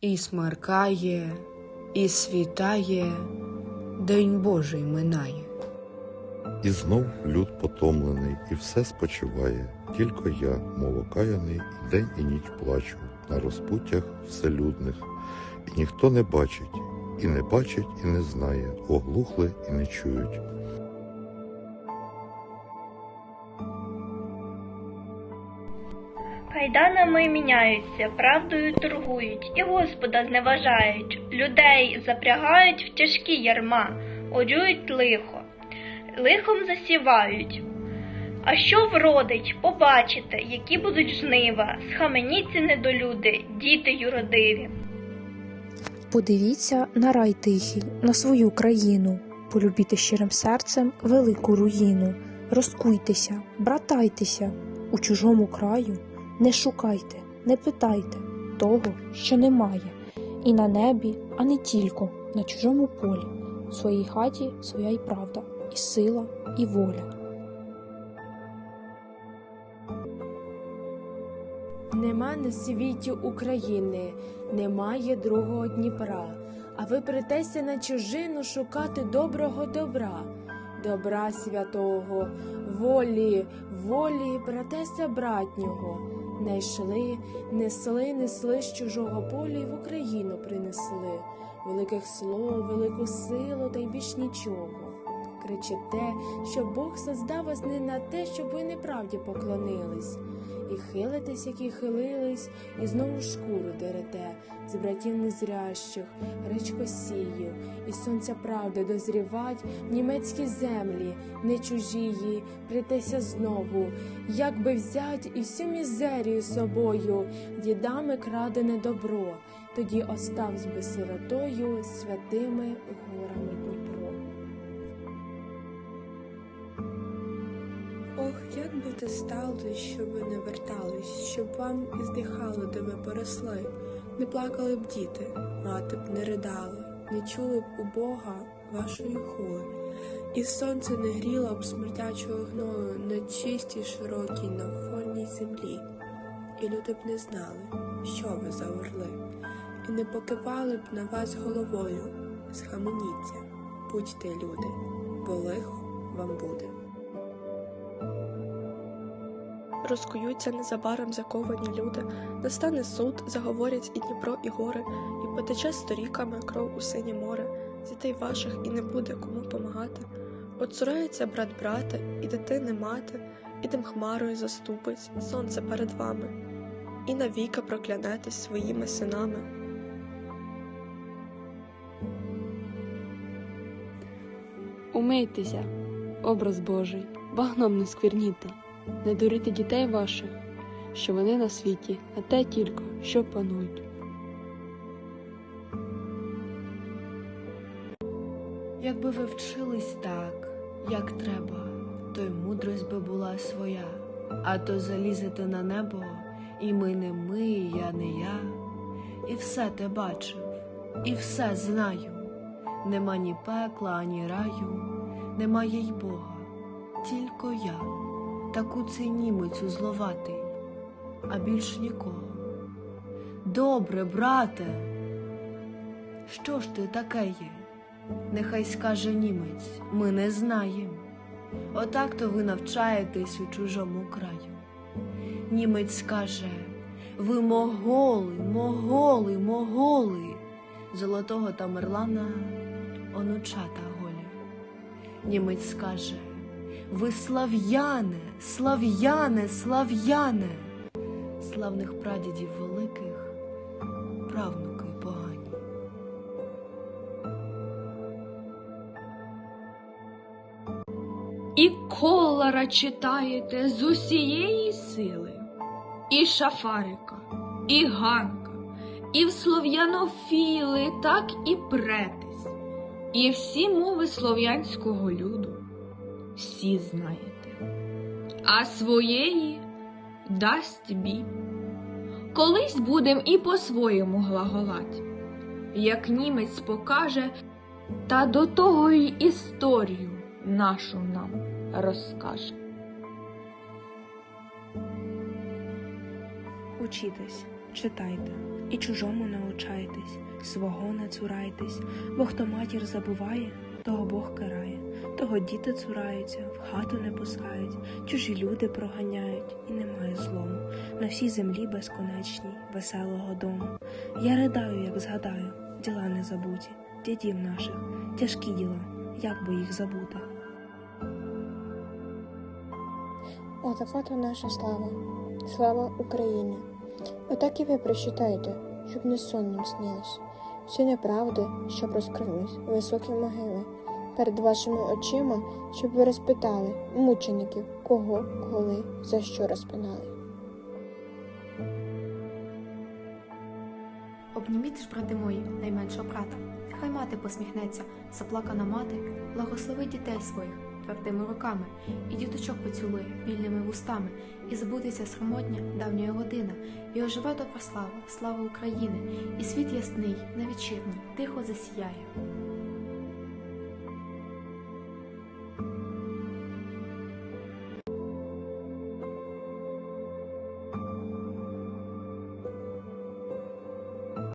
І смеркає, і світає, День Божий минає. І знов люд потомлений, і все спочиває. Тільки я, мов окаяний, і день і ніч плачу на розпуттях вселюдних, і ніхто не бачить, і не бачить, і не знає, оглухли і не чують. Кайданами міняються, правдою торгують, і Господа зневажають, людей запрягають в тяжкі ярма, орюють лихо, лихом засівають. А що вродить, побачите, які будуть жнива, схаменіться недолюди, діти юродиві. Подивіться на рай тихий, на свою країну, полюбіте щирим серцем велику руїну. Розкуйтеся, братайтеся у чужому краю, не шукайте, не питайте того, що немає, і на небі, а не тільки на чужому полі. В своїй хаті своя й правда, і сила, і воля. Нема на світі України, немає другого Дніпра, а ви притеся на чужину шукати доброго добра, добра святого, волі, волі, братеся братнього. Не йшли, несли, несли з чужого поля і в Україну принесли. Великих слов, велику силу та й більш нічого. Кричите, що Бог создав вас не на те, щоб ви неправді поклонились. І хилитесь, які хилились, і знову шкуру дерете з братів незрящих, речкосіїв, і сонця правди дозрівать в німецькі землі, не чужії, притеся знову, як би взять і всю мізерію собою, дідами крадене добро, тоді оставсь би сиротою святими горами Дніпро. Як би те сталося, щоб ви не вертались, щоб вам і здихало, де ви поросли, не плакали б діти, мати б не ридала, не чули б у Бога вашої хули, і сонце не гріло б смертячого гною на чистій широкій навфольній землі, і люди б не знали, що ви за орли, і не покивали б на вас головою. Схаменіться, будьте люди, бо лихо вам буде. Розкуються незабаром заковані люди, настане суд, заговорять і Дніпро, і гори, і потече сторіками кров у синє море, дітей ваших і не буде кому помагати. Оцурається брат брата, і дитини мати, і тим хмарою заступить сонце перед вами, і навіки проклянетесь своїми синами. Умийтеся, образ Божий, багном не скверніте, не дурите дітей ваших, що вони на світі, на те тільки, що панують. Якби ви вчились так, як треба, то й мудрость би була своя, а то залізете на небо, і ми не ми, і я не я, і все те бачив, і все знаю. Нема ні пекла, ані раю, немає й Бога, тільки я, таку цей німець узловатий, а більш нікого. Добре, брате, що ж ти таке є? Нехай скаже німець, ми не знаєм. Отак то ви навчаєтесь у чужому краю. Німець скаже, ви моголи, моголи, моголи, золотого Тамерлана онучата голі. Німець скаже, ви слав'яне, слав'яне, слав'яне, славних прадідів великих, правнуки погані. І колора читаєте з усієї сили, і шафарика, і ганка, і в слов'янофіли так і претесь, і всі мови слов'янського люду всі знаєте, а своєї дасть бі. Колись будем і по-своєму глаголать, як німець покаже, та до того й історію нашу нам розкаже. Учітесь, читайте, і чужому научайтесь, свого не цурайтесь, бо хто матір забуває, того Бог карає, того діти цураються, в хату не пускають, чужі люди проганяють, і немає злому. На всій землі безконечній, веселого дому. Я ридаю, як згадаю, діла не забуті, дідів наших, тяжкі діла, як би їх забути. Отака то наша слава, слава Україні. Отак і ви прочитайте, щоб не сонним снилось. Всі неправди, щоб розкрились, високі могили. Перед вашими очима, щоб ви розпитали мучеників, кого, коли, за що розпинали. Обніміть ж, брати мої, найменшого брата. Хай мати посміхнеться, заплакана мати, благослови дітей своїх твердими руками, і діточок поцілує вільними вустами, і забудеться схромотня давньої година, і оживе добра слава, слава України, і світ ясний, на тихо засіяє.